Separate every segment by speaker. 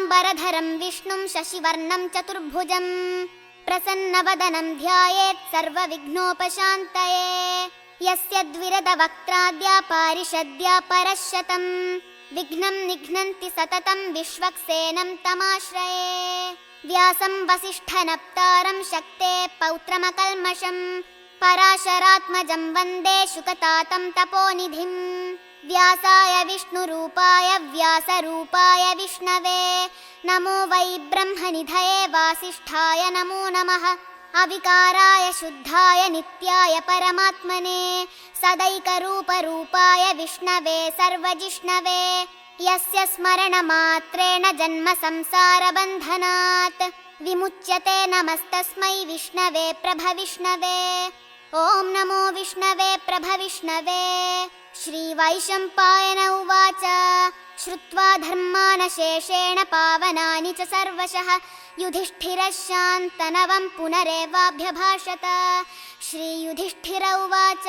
Speaker 1: विष्णुं शशिवर्णं चतुर्भुजम् प्रसन्नवदनं ध्यायेत् सर्वविघ्नोपशान्तये। यस्य द्विरदवक्त्राद्या पारिषद्या परशतम् विघ्नं निघ्नन्ति सततं विश्वक्सेनं तमाश्रये। व्यासं वसिष्ठनप्तारं शक्ते पौत्रमकल्मषम् पराशरात्मजं वन्दे शुकतातं तपोनिधिम् व्यासाय विष्णुरूपाय व्यासरूपाय विष्णवे। नमो वै ब्रह्मनिधये वासिष्ठाय नमो नमः। अविकाराय शुद्धाय नित्याय परमात्मने। सदैकरूपरूपाय विष्णवे सर्वजिष्णवे। यस्य स्मरणमात्रेण जन्म संसारबन्धनात् विमुच्यते नमस्तस्मै विष्णवे प्रभविष्णवे। ॐ नमो विष्णवे प्रभविष्णवे श्रीवैशम्पायन उवाच। श्रुत्वा धर्मानशेषेण पावनानि च सर्वशः। युधिष्ठिरः शान्तनवं पुनरेवाभ्यभाषत। श्रीयुधिष्ठिर उवाच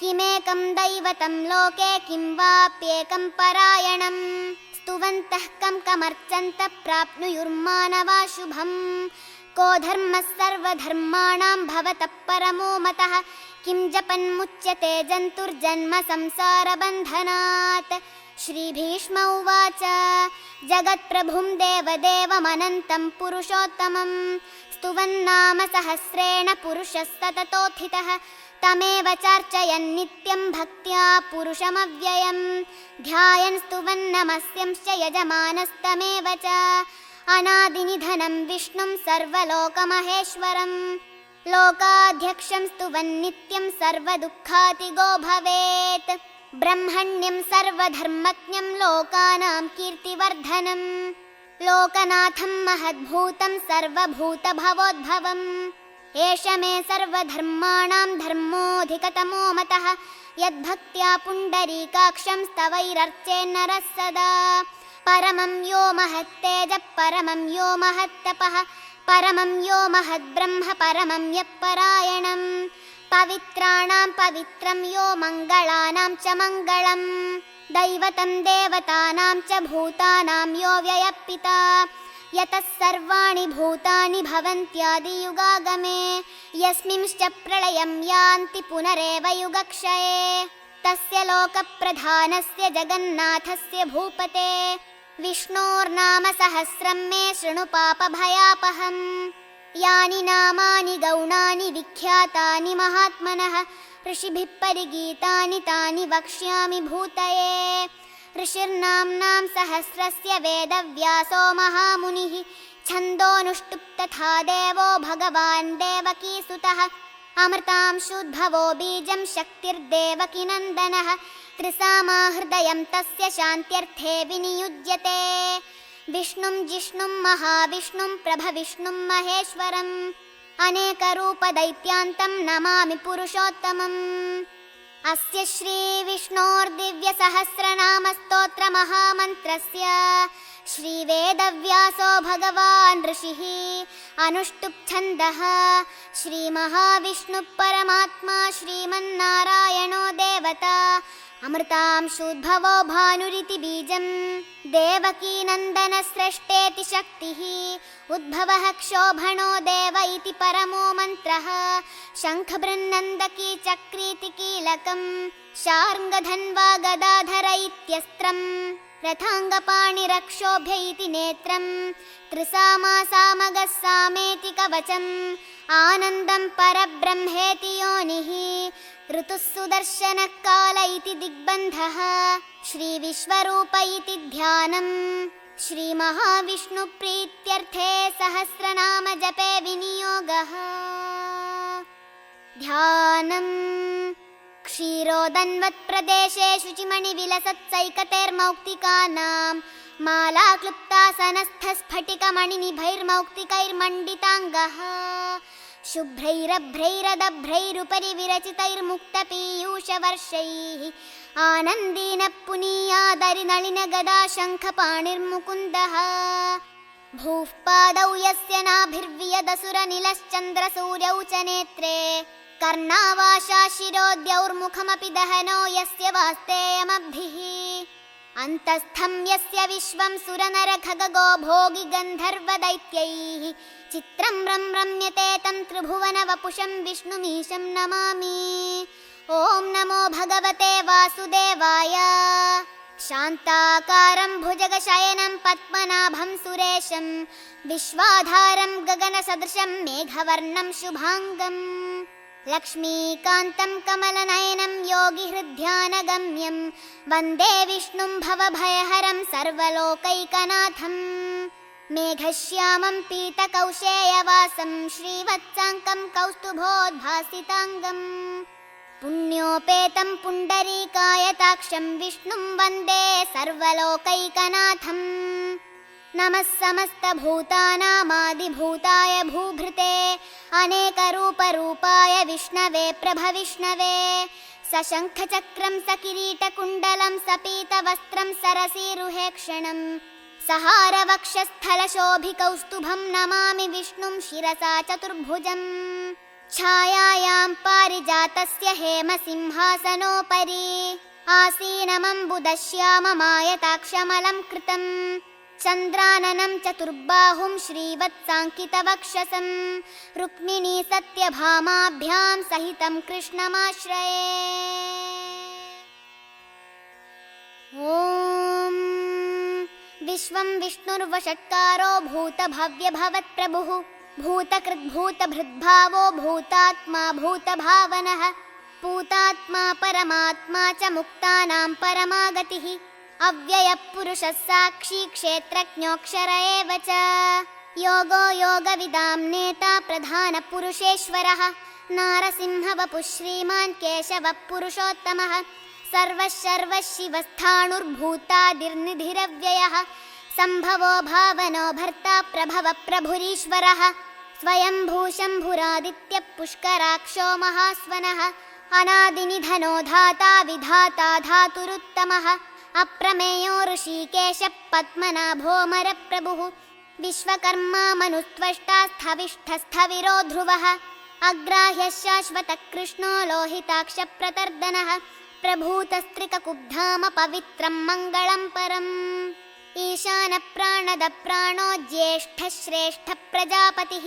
Speaker 1: किमेकं दैवतं लोके किं वाप्येकं परायणम्? स्तुवन्तः कं कमर्चन्त प्राप्नुयुर्मानवा शुभम्? को धर्मः सर्वधर्माणां भवतः परमो मतः किं जपन्मुच्यते जन्तुर्जन्म संसारबन्धनात् श्रीभीष्म उवाच जगत्प्रभुं देवदेवमनन्तं पुरुषोत्तमम्। स्तुवन्नाम सहस्रेण पुरुषस्तततोत्थितः तमेव चार्चयन्नित्यं भक्त्या पुरुषमव्ययम्। ध्यायन् स्तुवन्नमस्यंश्च यजमानस्तमेव च। अनादिनिधनं विष्णुं सर्वलोकमहेश्वरम् लोकाध्यक्षं स्तुवन्नित्यं सर्वदुःखातिगो भवेत्। ब्रह्मण्यं सर्वधर्मज्ञं लोकानां कीर्तिवर्धनम्। लोकनाथं महद्भूतं सर्वभूतभवोद्भवम्। एष मे सर्वधर्माणां धर्मोऽधिकतमो मतः। यद्भक्त्या पुण्डरीकाक्षं स्तवैरर्चेन्नरः सदा। परमं यो महत्तेजः परमं यो महत्तपः परमं यो महद्ब्रह्म परमं यः पवित्राणां पवित्रं यो मङ्गलानां च मङ्गलम्। दैवतं देवतानां च भूतानां यो व्ययपिता। यतः सर्वाणि भूतानि भवन्त्यादियुगागमे। यस्मिंश्च प्रलयं यान्ति पुनरेव युगक्षये। तस्य लोकप्रधानस्य जगन्नाथस्य भूपते विष्णोर्नाम सहस्रं मे शृणु पापभयापहम्। यानि नामानि गौणानि विख्यातानि महात्मनः ऋषिभिः परिगीतानि तानि वक्ष्यामि भूतये। ऋषिर्नाम्नां सहस्रस्य वेदव्यासो महामुनिः छन्दोऽनुष्टुप् तथा देवो भगवान् देवकीसुतः अमृतांशुद्भवो बीजं शक्तिर्देवकीनन्दनः त्रिसामाहृदयं तस्य शान्त्यर्थे विनियुज्यते। विष्णुं जिष्णुं महाविष्णुं प्रभविष्णुं महेश्वरम् अनेकरूपदैत्यान्तं नमामि पुरुषोत्तमम्। अस्य श्रीविष्णोर्दिव्यसहस्रनामस्तोत्रमहामन्त्रस्य श्रीवेदव्यासो भगवान् ऋषिः अनुष्टुप्छन्दः। श्रीमहाविष्णुः परमात्मा श्रीमन्नारायणो देवता अमृतांशुद्भवो भानुरिति बीजम्। देवकीनन्दनस्रष्टेति शक्तिः। उद्भवः क्षोभणो देव इति परमो मन्त्रः। शङ्खबृन्नन्दकी चक्रीति कीलकम्। शार्ङ्गधन्वा गदाधर इत्यस्त्रम्। रथाङ्गपाणिरक्षोभ्य इति नेत्रम्। त्रिसामासामगः सामेति कवचम्। आनन्दं परब्रह्मेति योनिः ऋतुः सुदर्शनः काल इति दिग्बन्धः श्रीविश्वरूप इति ध्यानम्। श्रीमहाविष्णुप्रीत्यर्थे सहस्रनाम जपे विनियोगः। ध्यानम्। क्षीरोदन्वत्प्रदेशे शुचिमणिविलसत्सैकतेर्मौक्तिकानां मालाक्लुप्तासनस्थस्फटिकमणिनिभैर्मौक्तिकैर्मण्डिताङ्गः शुभ्रैरभ्रैरदभ्रैरुपरि विरचितैर्मुक्तपीयूषवर्षैः आनन्दीन पुनीयादरिनलिनगदा शङ्खपाणिर्मुकुन्दः भूः पादौ यस्य नाभिर्वियदसुरनिलश्चन्द्रसूर्यौ च नेत्रे। कर्णावाशा शिरोद्यौर्मुखमपि दहनो यस्य वास्तेयमब्धिः अन्तस्थं यस्य विश्वं सुरनरखगो भोगि गन्धर्वदैत्यैः चित्रं रं रम्यते तं त्रिभुवनवपुषं विष्णुमीशं नमामि। ॐ नमो भगवते वासुदेवाय। शान्ताकारं भुजगशयनं पद्मनाभं सुरेशं। विश्वाधारं गगनसदृशं मेघवर्णं शुभाङ्गम् लक्ष्मीकान्तं कमलनयनं योगिहृद्ध्यानगम्यं वन्दे विष्णुं भवभयहरं सर्वलोकैकनाथम्। मेघश्यामं पीतकौशेयवासं श्रीवत्साङ्कं कौस्तुभोद्भासिताङ्गम्। पुण्योपेतं पुण्डरीकायताक्षं विष्णुं वन्दे सर्वलोकैकनाथम् नमः समस्तभूतानामादिभूताय भूभृते अनेकरूपरूपाय विष्णवे प्रभविष्णवे। सशङ्खचक्रं सकिरीटकुण्डलं सपीतवस्त्रं सरसीरुहेक्षणम् सहारवक्षस्थलशोभिकौस्तुभं नमामि विष्णुं शिरसा चतुर्भुजम्। छायायां पारिजातस्य हेमसिंहासनोपरि। आसीनमम्बुदश्याममायताक्षमलं कृतम् चन्द्राननं चतुर्बाहुं श्रीवत्साङ्कितवक्षसं रुक्मिणी सत्यभामाभ्यां सहितं कृष्णमाश्रये। ॐ विश्वं विष्णुर्वषट्कारो भूतभव्यभवत्प्रभुः भूतकृद्भूतभृद्भावो भूतात्मा भूतभावनः पूतात्मा परमात्मा च मुक्तानां परमागतिः अव्ययपुरुषः साक्षी क्षेत्रज्ञोऽक्षर एव च। योगो योगविदां नेता प्रधानपुरुषेश्वरः। नारसिंहवपुः श्रीमान् केशवः पुरुषोत्तमः। सर्वः सर्वः शिवस्थाणुर्भूतादिर्निधिरव्ययः। सम्भवो भावनो भर्ता प्रभव प्रभुरीश्वरः। स्वयम्भूशम्भुरादित्यः पुष्कराक्षो महास्वनः। अनादिनिधनो धाता विधाता धातुरुत्तमः अप्रमेयो ऋषिकेश पद्मनाभोमरप्रभुः विश्वकर्मा मनुस्त्वष्टा स्थविष्ठस्थविरो ध्रुवः अग्राह्यः शाश्वतकृष्णो लोहिताक्षप्रतर्दनः प्रभूतस्त्रिककुब्धाम पवित्रं मङ्गलं परम्। ईशानप्राणदप्राणो ज्येष्ठः श्रेष्ठप्रजापतिः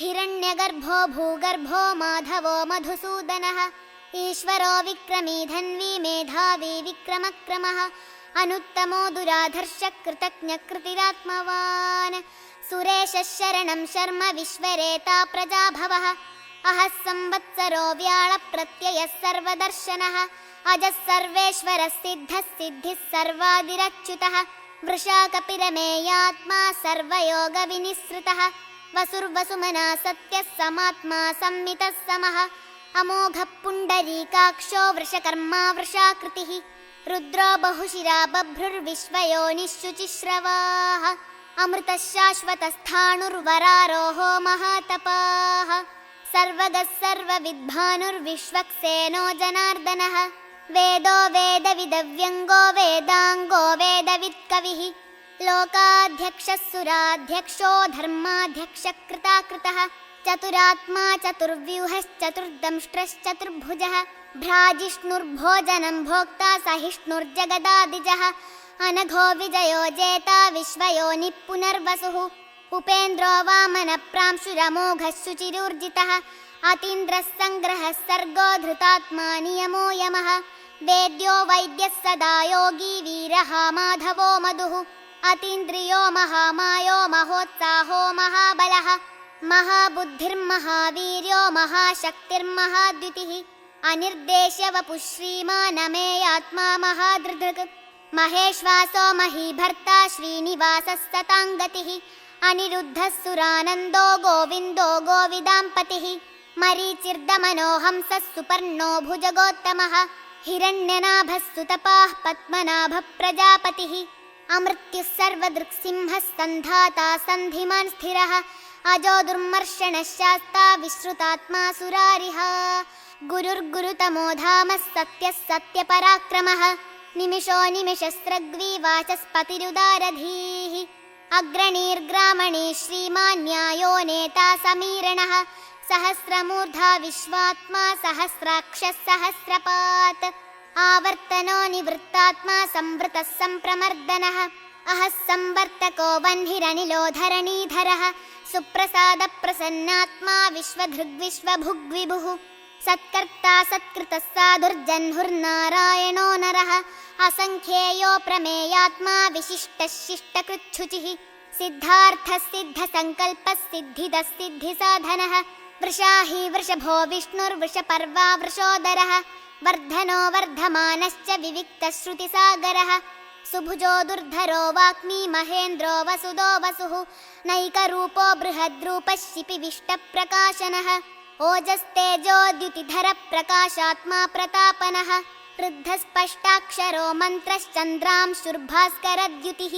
Speaker 1: हिरण्यगर्भो भूगर्भो माधवो मधुसूदनः ईश्वरो विक्रमी धन्वी मेधावी विक्रमक्रमः अनुत्तमो दुराधर्ष कृतज्ञकृतिरात्मवान् सुरेशः शरणं शर्म विश्वरेता प्रजाभवः अहः संवत्सरो व्याळप्रत्ययः सर्वदर्शनः अजः सर्वेश्वरः सिद्धः सिद्धिः सर्वादिरच्युतः वृषाकपिरमेयात्मा सर्वयोगविनिःसृतः वसुर्वसुमना सत्यः समात्मा संमितः समः अमोघः पुण्डरीकाक्षो वृषकर्मा वृषाकृतिः रुद्रो बहुशिरा बभ्रुर्विश्वयोनिश्शुचिश्रवाः अमृतः शाश्वतस्थाणुर्वरारोहो महातपाः सर्वगः सर्वविद्भानुर्विश्वक्सेनो जनार्दनः वेदो वेदविदव्यङ्गो वेदाङ्गो वेदवित्कविः लोकाध्यक्षः सुराध्यक्षो धर्माध्यक्षकृताकृतः चतुरात्मा चतुर्व्यूहश्चतुर्दंष्ट्रश्चतुर्भुजः भ्राजिष्णुर्भोजनं भोक्ता सहिष्णुर्जगदादिजः अनघो विजयो जेता विश्वयोनिः पुनर्वसुः उपेन्द्रो वामनप्रांशुरमोघः शुचिरूर्जितः अतीन्द्रः सङ्ग्रहः सर्गो धृतात्मा नियमो यमः वेद्यो वैद्यः सदा योगी वीरः माधवो मधुः अतीन्द्रियो महामायो महोत्साहो महाबलः महाबुद्धिर्महावीर्यो महाशक्तिर्महाद्युतिः अनिर्देश्यवपुः श्रीमानमेयात्मा महादृधृक्। महेश्वासो महीभर्ता श्रीनिवासः सताङ्गतिः अनिरुद्धः सुरानन्दो गोविन्दो गोविदाम्पतिः। मरीचिर्दमनो हंसः सुपर्णो भुजगोत्तमः। हिरण्यनाभः सुतपाः पद्मनाभः प्रजापतिः अमृत्युः सर्वदृक्सिंहः सन्धाता सन्धिमान् स्थिरः अजो दुर्मर्षणः शास्ता विश्रुतात्मा सुरारिः गुरुर्गुरुतमो धामः सत्यः सत्यपराक्रमः। निमिषो निमिषस्रग्वीवाचस्पतिरुदारधीः। अग्रणीर्ग्रामणी श्रीमान्यायो नेता समीरणः। सहस्रमूर्धा विश्वात्मा सहस्राक्षः सहस्रपात्। आवर्तनो निवृत्तात्मा संवृतः सम्प्रमर्दनः अहः संवर्तको वह्निरनिलो धरणीधरः सुप्रसादप्रसन्नात्मा विश्वधृग्विश्वभुग्विभुः। सत्कर्ता सत्कृतः साधुर्जह्नुर्नारायणो नरः। असङ्ख्येयो प्रमेयात्मा विशिष्टः शिष्टकृच्छुचिः। सिद्धार्थः सिद्धसङ्कल्पः सिद्धिदः सिद्धिसाधनः। वृषा हि वृषभो विष्णुर्वृषपर्वा वृषोदरः वर्धनो वर्धमानश्च विविक्तश्रुतिसागरः सुभुजो दुर्धरो वाक्मी महेन्द्रो वसुदो वसुः। नैकरूपो बृहद्रूपः शिपिविष्टप्रकाशनः ओजस्तेजोद्युतिधरप्रकाशात्मा प्रतापनः। वृद्धस्पष्टाक्षरो मन्त्रश्चन्द्रांशुर्भास्करद्युतिः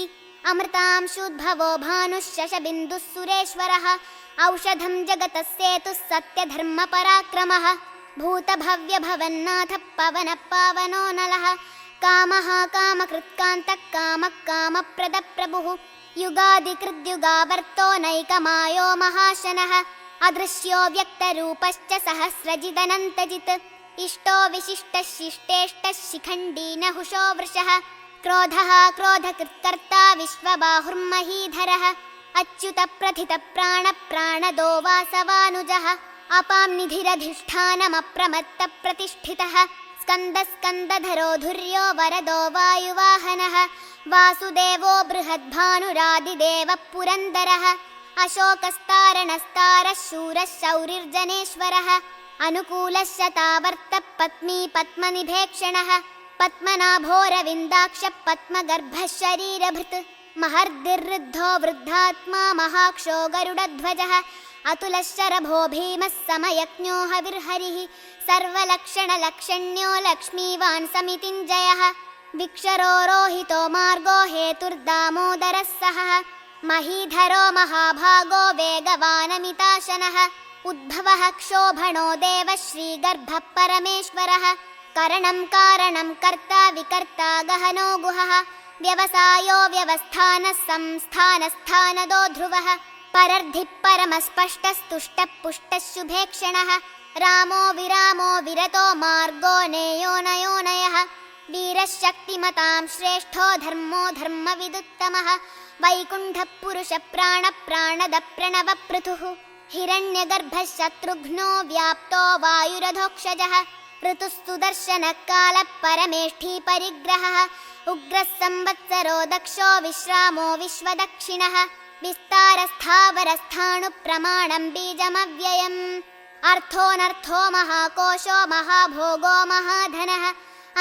Speaker 1: अमृतांशुद्भवो भानुः शशबिन्दुः सुरेश्वरः। औषधं जगतः सेतुः सत्यधर्मपराक्रमः। भूतभव्यभवन्नाथः पवनः पावनो नलः कामः कामकृत्कान्तः कामः कामप्रदप्रभुः युगादिकृद्युगावर्तो नैकमायो महाशनः। अदृश्यो व्यक्तरूपश्च सहस्रजिदनन्तजित्। इष्टो विशिष्टः शिष्टेष्टः शिखण्डी नहुषो वृषः। क्रोधः क्रोधकृत्कर्ता विश्वबाहुर्महीधरः। अच्युतप्रथितप्राणप्राणदो वासवानुजः। अपां निधिरधिष्ठानमप्रमत्तप्रतिष्ठितः स्कन्दस्कन्दधरो धुर्यो वरदो वायुवाहनः। वासुदेवो बृहद्भानुरादिदेवः पुरन्दरः अशोकस्तारणस्तारः शूरः शौरिर्जनेश्वरः अनुकूलः शतावर्तः पत्नी पद्मनिभेक्षणः पद्मनाभोरविन्दाक्षः पद्मगर्भः शरीरभृत् महर्दिर्वृद्धो वृद्धात्मा महाक्षो गरुडध्वजः अतुलः शरभो भीमः समयज्ञो हविर्हरिः सर्वलक्षणलक्षण्यो लक्ष्मीवान् समितिञ्जयः विक्षरो रोहितो मार्गो हेतुर्दामोदरः सहः। महीधरो महाभागो वेगवानमिताशनः। उद्भवः क्षोभणो देवः श्रीगर्भः परमेश्वरः करणं कारणं कर्ता विकर्ता गहनो गुहः। व्यवसायो व्यवस्थानः संस्थानस्थानदो ध्रुवः परर्धिः परमस्पष्टस्तुष्टः पुष्टः शुभेक्षणः रामो विरामो विरतो मार्गो नेयो नयोनयः वीरः शक्तिमतां श्रेष्ठो धर्मो धर्मविदुत्तमः। वैकुण्ठः पुरुषप्राणप्राणदप्रणवपृथुः हिरण्यगर्भः शत्रुघ्नो व्याप्तो वायुरधोक्षजः परमेष्ठी परिग्रहः। उग्रः संवत्सरो दक्षो विश्रामो विश्वदक्षिणः विस्तारस्थावरस्थाणुप्रमाणं बीजमव्ययम्। अर्थोऽनर्थो महाकोशो महाभोगो महाधनः।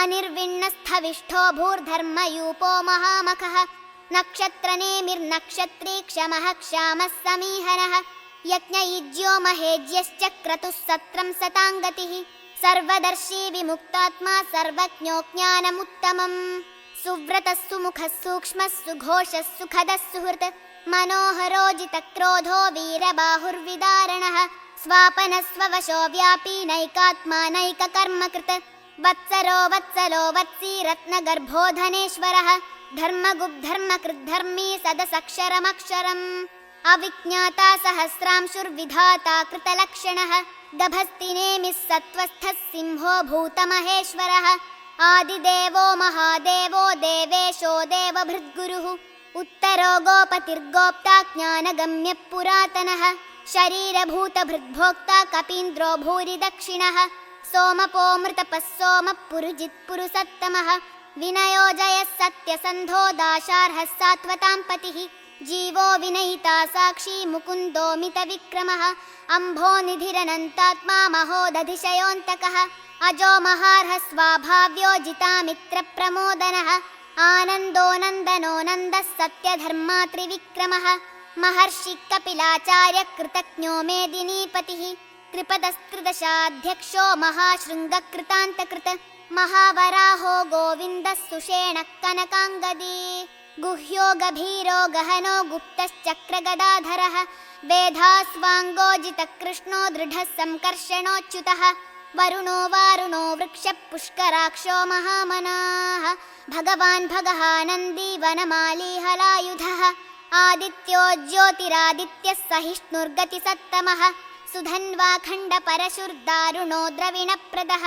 Speaker 1: अनिर्विण्णस्थविष्ठो भूर्धर्मयूपो महामखः। नक्षत्रनेमिर्नक्षत्री क्षमः क्षामः समीहनः। यज्ञयुज्यो महेज्यश्च क्रतुः सत्रं सताङ्गतिः। सर्वदर्शी विमुक्तात्मा सर्वज्ञो ज्ञानमुत्तमम् सूक्ष्मः सुघोषः सुखदः सुहृत् मनोहरोजितक्रोधो वीरबाहुर्विदारणः। स्वापनस्ववशो व्यापी नैकात्मा नैककर्मकृत्। वत्सरो वत्सलो वत्सी रत्नगर्भो धनेश्वरः धर्मगुब्धर्मकृद्धर्मी सदसक्षरमक्षरम्। अविज्ञाता सहस्रांशुर्विधाता कृतलक्षणः। गभस्तिनेमिः सत्त्वस्थः सिंहो भूतमहेश्वरः। आदिदेवो महादेवो देवेशो देवभृद्गुरुः उत्तरो गोपतिर्गोप्ता ज्ञानगम्यः पुरातनः शरीरभूतभृद्भोक्ता कपीन्द्रो भूरि दक्षिणः सोमपोमृतपः सोमः पुरुजित्पुरुसत्तमः विनयो जयः सत्यसन्धो दाशार्हः सात्वतां पतिः जीवो विनयिता साक्षी मुकुन्दो मितविक्रमः अम्भो निधिरनन्तात्मा महोदधिशयोऽन्तकः अजो महार्ह स्वाभाव्यो जितामित्रप्रमोदनः आनन्दो नन्दनो नन्दः सत्यधर्मा त्रिविक्रमः महर्षि कपिलाचार्य कृतज्ञो मेदिनीपतिः। त्रिपदस्त्रिदशाध्यक्षो महाशृङ्गकृतान्तकृत। महावराहो गोविन्दः सुषेणः कनकाङ्गदी। गुह्यो गभीरो गहनो गुप्तश्चक्रगदाधरः। वेधास्वाङ्गोजितकृष्णो दृढः सङ्कर्षणोच्युतः वरुणो वारुणो वृक्षः पुष्कराक्षो महामनाः। भगवान् भगहानन्दी वनमाली हलायुधः आदित्यो ज्योतिरादित्यः सहिष्णुर्गतिसत्तमः। सुधन्वाखण्डपरशुर्दारुणो द्रविणप्रदः।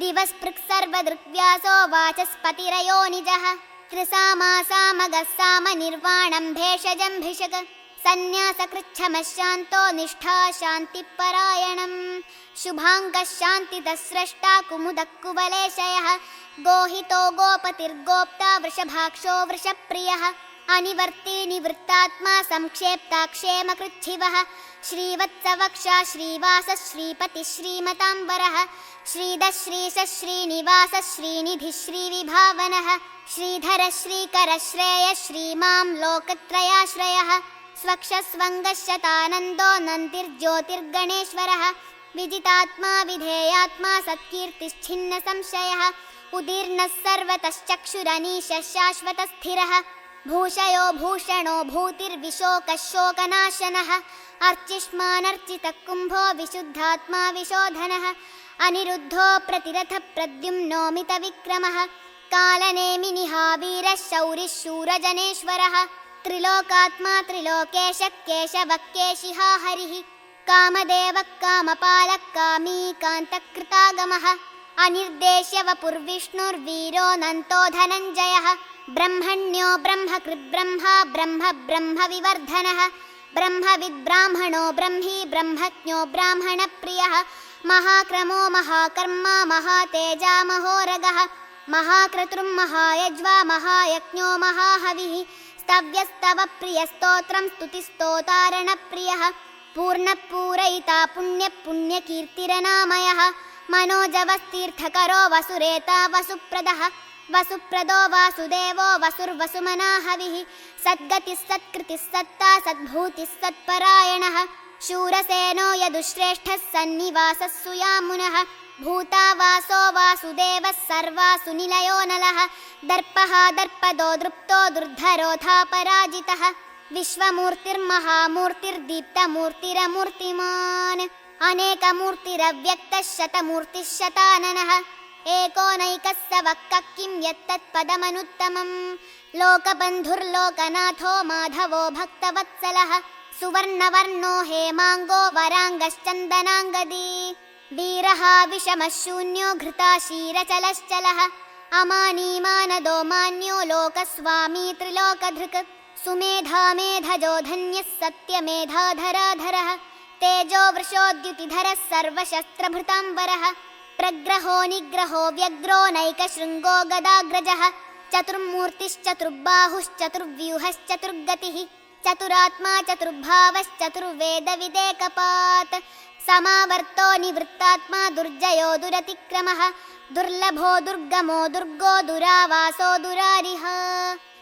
Speaker 1: दिवस्पृक् सर्वदृग्व्यासो वाचस्पतिरयो निजः। त्रिसामासामगः साम निर्वाणम् भेषजम्भिषक् सन्न्यासकृच्छमशान्तो निष्ठा शान्तिपरायणम् शुभाङ्गः शान्तितः स्रष्टा कुमुदः कुवलेशयः गोहितो गोपतिर्गोप्ता वृषभाक्षो वृषप्रियः। अनिवर्ती निवृत्तात्मा संक्षेप्ता क्षेमकृच्छिवः श्रीवत्सवक्षा श्रीवासः श्रीपतिः श्रीमताम्बरः। श्रीदः श्रीशः श्रीनिवासः श्रीनिधिः श्रीविभावनः श्रीधर श्रीकर श्रेयः श्रीमां लोकत्रयाश्रयः। स्वक्षस्वङ्गशतानन्दो नन्तिर्ज्योतिर्गणेश्वरः विजितात्मा विधेयात्मा सत्कीर्तिश्छिन्न संशयः उदीर्णः सर्वतश्चक्षुरनीशः शाश्वतस्थिरः भूषयो भूषणो भूतिर्विशोकः शोकनाशनः अर्चिष्मानर्चितः कुम्भो विशुद्धात्मा विशोधनः अनिरुद्धो प्रतिरथ शौरिः शूरजनेश्वरः त्रिलोकात्मा त्रिलोकेशः केशवः केशिहा हरिः कामदेवः कामपालः कामीकान्तकृतागमः अनिर्देश्य वपुर्विष्णुर्वीरो नन्तो धनञ्जयः ब्रह्मण्यो ब्रह्मकृद्ब्रह्मा ब्रह्म ब्रह्मविवर्धनः ब्रह्मविद्ब्राह्मणो ब्रह्मी ब्रह्मज्ञो ब्राह्मणप्रियः महाक्रमो महाकर्मा महातेजा महोरगः महाक्रतुर्महायज्वा महायज्ञो महाहविः स्तव्यस्तव प्रियस्तोत्रं स्तुतिस्तोतारणप्रियः पूर्णपूरयिता पुण्यपुण्यकीर्तिरनामयः मनोजवस्तीर्थकरो वसुरेता वसुप्रदः वसुप्रदो वासुदेवो वसुर्वसुमनाहविः सद्गतिः सत्कृतिः सत्ता सद्भूतिः सत्परायणः शूरसेनो यदुश्रेष्ठः सन्निवासः सुयामुनः भूता वासो वासुदेवः सर्वासु निलयो नलः दर्पः दर्पदो दृप्तो दुर्धरोधा पराजितः विश्वमूर्तिर्महामूर्तिर्दीप्तमूर्तिरमूर्तिमान्। अनेकमूर्तिरव्यक्तः शतमूर्तिः शताननः एकोनैकः स वक्कः किं यत्तत्पदमनुत्तमम्। लोकबन्धुर्लोकनाथो माधवो भक्तवत्सलः। सुवर्णवर्णो हेमाङ्गो वराङ्गश्चन्दनाङ्गदी। वीरः विषमः शून्यो घृता क्षीरचलश्चलः। अमानीमानदो मान्यो लोकस्वामी त्रिलोकधृक् सुमेधा मेधजो धन्यः सत्यमेधाधराधरः तेजो वृषोद्युतिधरः सर्वशस्त्रभृताम्बरः प्रग्रहो निग्रहो व्यग्रो नैकशृङ्गो गदाग्रजः। चतुर्मूर्तिश्चतुर्बाहुश्चतुर्व्यूहश्चतुर्गतिः। चतुरात्मा चतुर्भावश्चतुर्वेदविदेकपात्। समावर्तो निवृत्तात्मा दुर्जयो दुरतिक्रमः। दुर्लभो दुर्गमो दुर्गो दुरावासो दुरारिः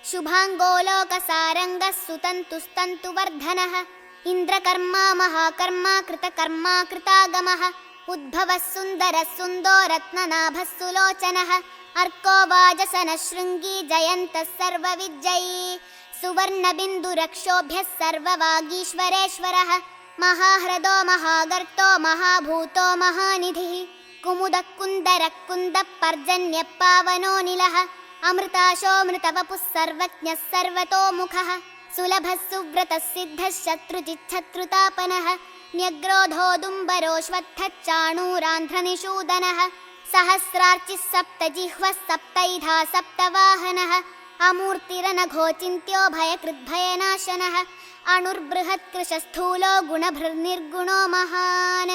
Speaker 1: शुभाङ्गो लोकसारङ्गः सुतन्तुस्तन्तुवर्धनः इन्द्रकर्मा महाकर्मा कृतकर्मा कृतागमः उद्भवः सुन्दरः सुन्दो रत्ननाभः सुलोचनः अर्को वाजसनः शृङ्गी जयन्तः सर्वविजयी सुवर्णबिन्दुरक्षोभ्यः सर्ववागीश्वरेश्वरः महाह्रदो महागर्तो महाभूतो महानिधिः कुमुदः कुन्दरः कुन्दः पर्जन्यः पावनोऽनिलः अमृताशोऽमृतवपुः सर्वज्ञः सर्वतोमुखः सुलभः सुव्रतः सिद्धः शत्रुजिच्छत्रुतापनः न्यग्रोधोदुम्बरोऽश्वत्थच्चाणूरान्ध्रनिषूदनः सहस्रार्चिः सप्तजिह्वः सप्तैधा सप्तवाहनः अमूर्तिरनघोचिन्त्यो भयकृद्भयनाशनः अणुर्बृहत्कृशस्थूलो गुणभृर्निर्गुणो महान्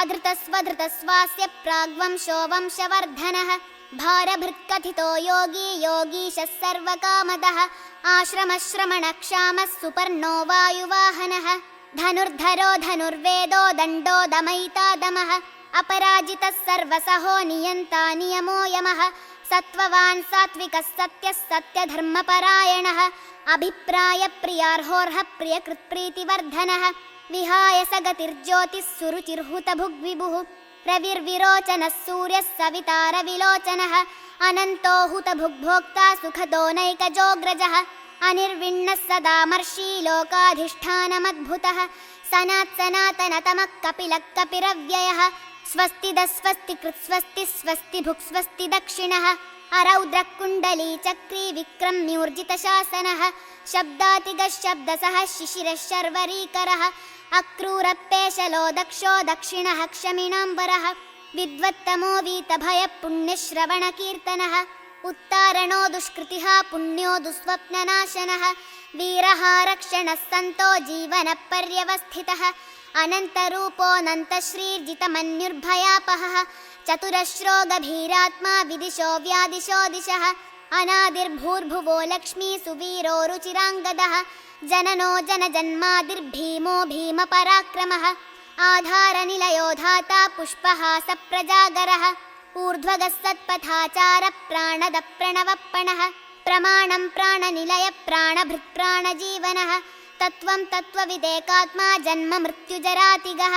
Speaker 1: अधृतस्वधृतस्वास्य प्राग्वंशो वंशवर्धनः भारभृत्कथितो योगी योगीशः सर्वकामदः आश्रमश्रमणक्षामः सुपर्णो वायुवाहनः धनुर्धरो धनुर्वेदो दण्डो दमयितादमः अपराजितः सर्वसहो नियन्ता नियमो यमः सत्त्ववान् सात्विकः सत्यः सत्यधर्मपरायणः अभिप्रायप्रियार्होर्ह प्रियकृत्प्रीतिवर्धनः विहाय स गतिर्ज्योतिः सुरुचिर्हुतभुग्विभुः रविर्विरोचनः सूर्यः सवितारविलोचनः अनन्तो हुतभुग्भोक्ता सुखदो नैकजोऽग्रजः अनिर्विण्णः सदामर्षी लोकाधिष्ठानमद्भुतः सनात् सनातनतमः कपिलः कपिरव्ययः स्वस्ति कृत्स्वस्ति स्वस्ति भुक्स्वस्ति दक्षिणः अरौद्रः कुण्डली चक्री विक्रम्यूर्जितशासनः शब्दातिगः शब्दसः शिशिरः शर्वरीकरः अक्रूरपेशलो दक्षो दक्षिणः क्षमिणाम्बरः विद्वत्तमो वीतभयपुण्यश्रवणकीर्तनः उत्तारणो दुष्कृतिः पुण्यो दुःस्वप्ननाशनः वीरः रक्षणः सन्तो जीवनपर्यवस्थितः अनन्तरूपोऽनन्तश्रीर्जितमन्युर्भयापहः चतुरश्रो गभीरात्मा विदिशो व्यादिशो दिशः अनादिर्भूर्भुवो लक्ष्मी सुवीरो रुचिराङ्गदः जननो जनजन्मादिर्भीमो भीमपराक्रमः। आधारनिलयो धाता पुष्पः सप्रजागरः ऊर्ध्वगः सत्पथाचारप्राणदप्रणवप्पणः प्रमाणं प्राणनिलय प्राणभृत्प्राणजीवनः तत्त्वं तत्त्वविदेकात्मा जन्म मृत्युजरातिगः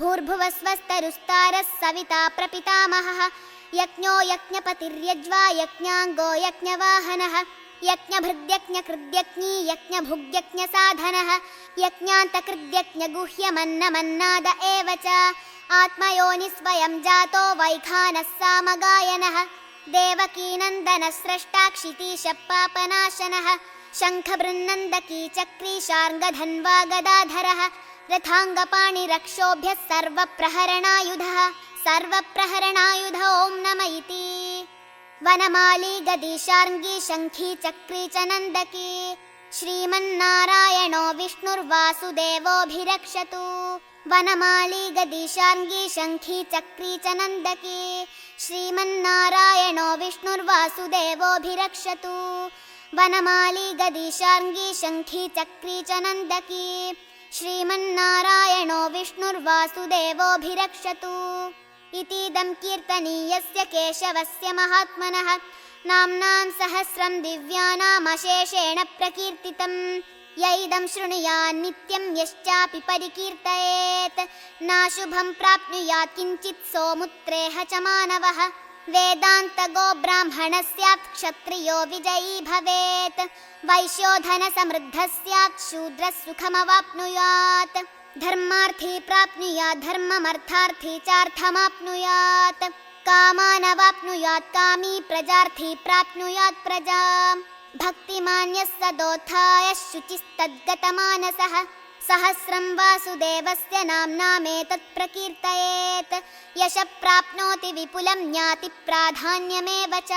Speaker 1: भूर्भुवस्वस्तरुस्तारः सविता प्रपितामहः। यज्ञो यज्ञपतिर्यज्वा यज्ञाङ्गो यज्ञवाहनः यज्ञभृद्यज्ञकृद्यज्ञी यज्ञभुग्यज्ञसाधनः यज्ञान्तकृद्यज्ञगुह्यमन्नमन्नाद एव च। आत्मयोनिस्वयं जातो वैखानः सामगायनः। देवकीनन्दनस्रष्टाक्षितीशपापनाशनः। शङ्खबृन्नन्दकी चक्रीशार्ङ्गधन्वा गदाधरः रथाङ्गपाणिरक्षोभ्यः सर्वप्रहरणायुधः। सर्वप्रहरणायुध ॐ नम इति वनमाली गदीशार्ङ्गी शङ्खी चक्री च नन्दकी। श्रीमन्नारायणो विष्णुर्वासुदेवोऽभिरक्षतु। वनमाली गदीशार्ङ्गी शङ्खी चक्री च नन्दकी। श्रीमन्नारायणो विष्णुर्वासुदेवोऽभिरक्षतु। वनमाली गदीशार्ङ्गी शङ्खी चक्री च नन्दकी। श्रीमन्नारायणो विष्णुर्वासुदेवोऽभिरक्षतु इतीदं कीर्तनीयस्य केशवस्य महात्मनः नाम्नां सहस्रं दिव्यानामशेषेण प्रकीर्तितम्। य इदं शृणुयान् नित्यं यश्चापि परिकीर्तयेत्। नाशुभं प्राप्नुयात् किञ्चित् सोमुत्रेह च मानवः। वेदान्तगो ब्राह्मणः स्यात् क्षत्रियो विजयी भवेत्। वैश्योधन समृद्धः स्यात् शूद्रः सुखमवाप्नुयात् धर्मार्थी प्राप्नुयात् धर्ममर्थार्थी चार्थमाप्नुयात् कामानवाप्नुयात् कामी प्रजार्थी प्राप्नुयात् प्रजा। भक्तिमान्यः सदोत्थाय शुचिस्तद्गतमानसः सहस्रं वासुदेवस्य नाम्नामेतत् प्रकीर्तयेत्। यश प्राप्नोति विपुलं ज्ञाति प्राधान्यमेव च।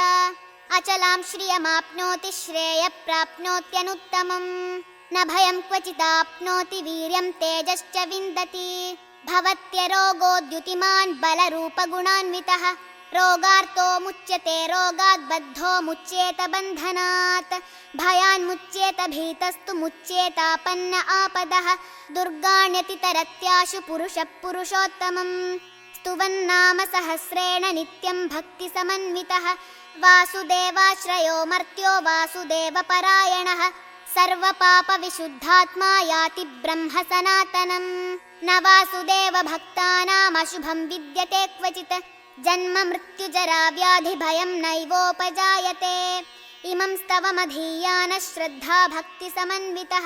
Speaker 1: अचलां श्रियमाप्नोति श्रेय प्राप्नोत्यनुत्तमम् न भयं क्वचिदाप्नोति वीर्यं तेजश्च विन्दति। भवत्यरोगोद्युतिमान् बलरूपगुणान्वितः। रोगार्तो मुच्यते रोगात् बद्धो मुच्येत बन्धनात्। भयान्मुच्येत भीतस्तु मुच्येतापन्न आपदः। दुर्गाण्यतितरत्याशु पुरुषः पुरुषोत्तमम्। स्तुवन्नाम सहस्रेण नित्यं भक्तिसमन्वितः वासुदेवाश्रयो मर्त्यो वासुदेवपरायणः सर्वपापविशुद्धात्मा याति ब्रह्म सनातनम् न वासुदेव भक्तानामशुभं विद्यते क्वचित्। जन्म मृत्युजरा व्याधिभयं नैवोपजायते। इमं स्तवमधीयानः श्रद्धा भक्तिसमन्वितः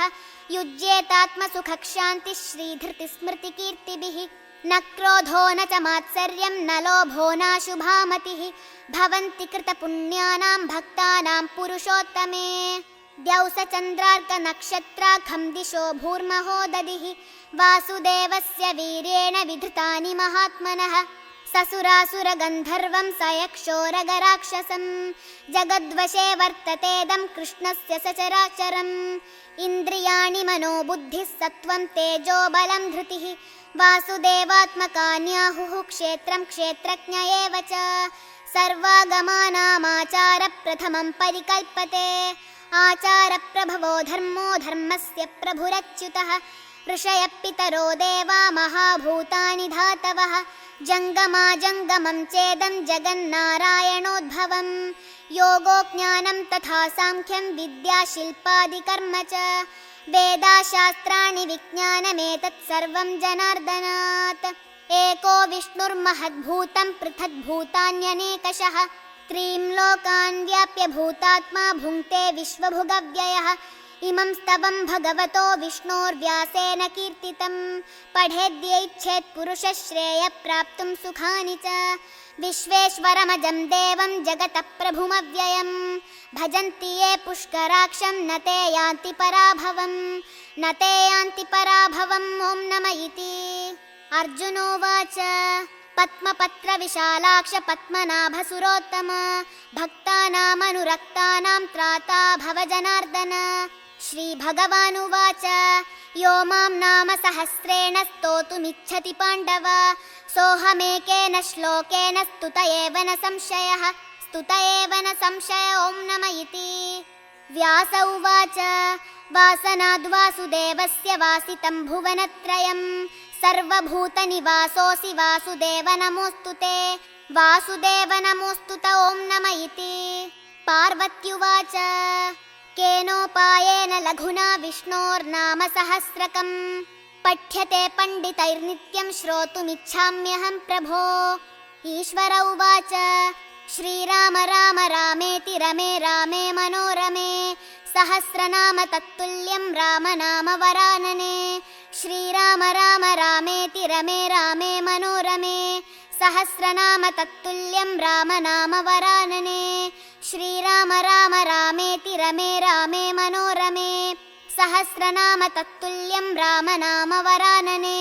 Speaker 1: युज्येतात्मसुखक्षान्तिः श्रीधृतिस्मृतिकीर्तिभिः। न क्रोधो न च मात्सर्यं लोभो नाशुभामतिः। भवन्ति कृतपुण्यानां भक्तानां पुरुषोत्तमे द्यौसचन्द्रार्कनक्षत्राखं दिशो भूर्महो ददिः वासुदेवस्य वीर्येण विधृतानि महात्मनः। ससुरासुरगन्धर्वं स यक्षोरगराक्षसम् जगद्वशे वर्ततेदं कृष्णस्य सचराचरम्। इन्द्रियाणि मनो बुद्धिः सत्त्वं तेजो बलं धृतिः। वासुदेवात्मकान्याहुः क्षेत्रं क्षेत्रज्ञ एव च सर्वागमानामाचारप्रथमं परिकल्पते आचारप्रभवो धर्मो धर्मस्य प्रभुरच्युतः ऋषयः पितरो देवा महाभूतानि धातवः जङ्गमा जङ्गमं चेदं जगन्नारायणोद्भवम्। योगो ज्ञानं तथा साङ्ख्यं विद्याशिल्पादिकर्म च। वेदाशास्त्राणि विज्ञानमेतत् सर्वं जनार्दनात्। एको विष्णुर्महद्भूतं पृथग्भूतान्यनेकशः त्रीं लोकान् व्याप्य भूतात्मा भुङ्क्ते विश्वभुगव्ययः। इमं स्तवं भगवतो विष्णोर्व्यासेन कीर्तितं। पठेद्यैच्छेत् पुरुषश्रेय प्राप्तुं सुखानि च। विश्वेश्वरमजं देवं जगतः प्रभुमव्ययम् भजन्ति ये पुष्कराक्षं न ते यान्ति पराभवम् न ते यान्ति पराभवम् ॐ नम इति। अर्जुनोवाच पद्मपत्रविशालाक्ष पद्मनाभसुरोत्तम भक्तानामनुरक्तानां त्राता भव जनार्दन श्रीभगवानुवाच यो मां नाम सहस्रेण स्तोतुमिच्छति पाण्डव। सोऽहमेकेन श्लोकेन स्तुत एव न संशयः स्तुत एव न संशय ॐ नम इति। व्यास उवाच वासनाद्वासुदेवस्य वासितं भुवनत्रयम् सर्वभूतनिवासोऽसि वासुदेव नमोऽस्तु ते। वासुदेव नमोऽस्तु त ॐ नम इति। पार्वत्युवाच। केनोपायेन लघुना विष्णोर्नाम सहस्रकम्। पठ्यते पण्डितैर्नित्यं श्रोतुमिच्छाम्यहं प्रभो। ईश्वर उवाच। श्रीराम राम रामेति रमे रामे मनोरमे। सहस्रनाम तत्तुल्यं राम नाम वरानने श्रीराम राम रामेति रमे रामे मनोरमे सहस्रनाम तत्तुल्यं राम नाम वरानने। श्रीराम राम रामेति रमे रामे मनोरमे सहस्रनाम तत्तुल्यं राम नाम वरानने।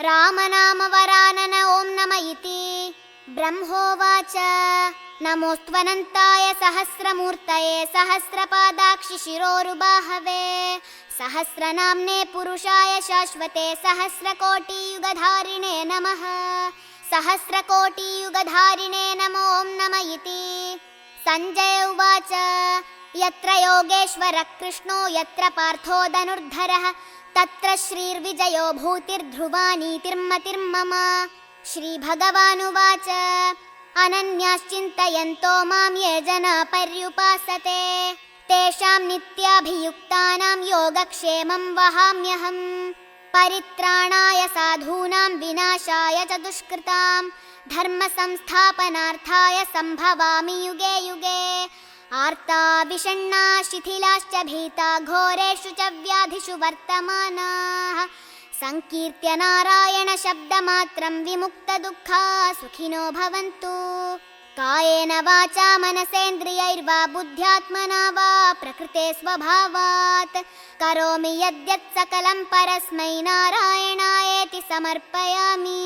Speaker 1: राम नाम वरानन ॐ नम इति ब्रह्मोवाच। नमोऽस्त्वनन्ताय सहस्रमूर्तये सहस्रपादाक्षिशिरोरुबाहवे सहस्रनाम्ने पुरुषाय शाश्वते सहस्रकोटियुगधारिणे नमः सहस्रकोटियुगधारिणे नमो नम इति। सञ्जय उवाच। यत्र योगेश्वरः कृष्णो यत्र पार्थो धनुर्धरः तत्र श्रीर्विजयो भूतिर्ध्रुवानीतिर्मतिर्मम श्रीभगवानुवाच। अनन्याश्चिन्तयन्तो मां ये जना पर्युपासते। तेषां नित्याभियुक्तानां योगक्षेमं वहाम्यहम्। परित्राणाय साधूनां विनाशाय च दुष्कृतां। धर्मसंस्थापनार्थाय सम्भवामि युगे युगे। आर्ता विषण्णा शिथिलाश्च भीता घोरेषु च व्याधिषु वर्तमानाः सङ्कीर्त्य नारायण शब्दमात्रं विमुक्तदुःखा सुखिनो भवन्तु। कायेन वाचा मनसेन्द्रियैर्वा बुद्ध्यात्मना वा प्रकृते स्वभावात्। करोमि यद्यत् सकलं परस्मै नारायणायेति समर्पयामि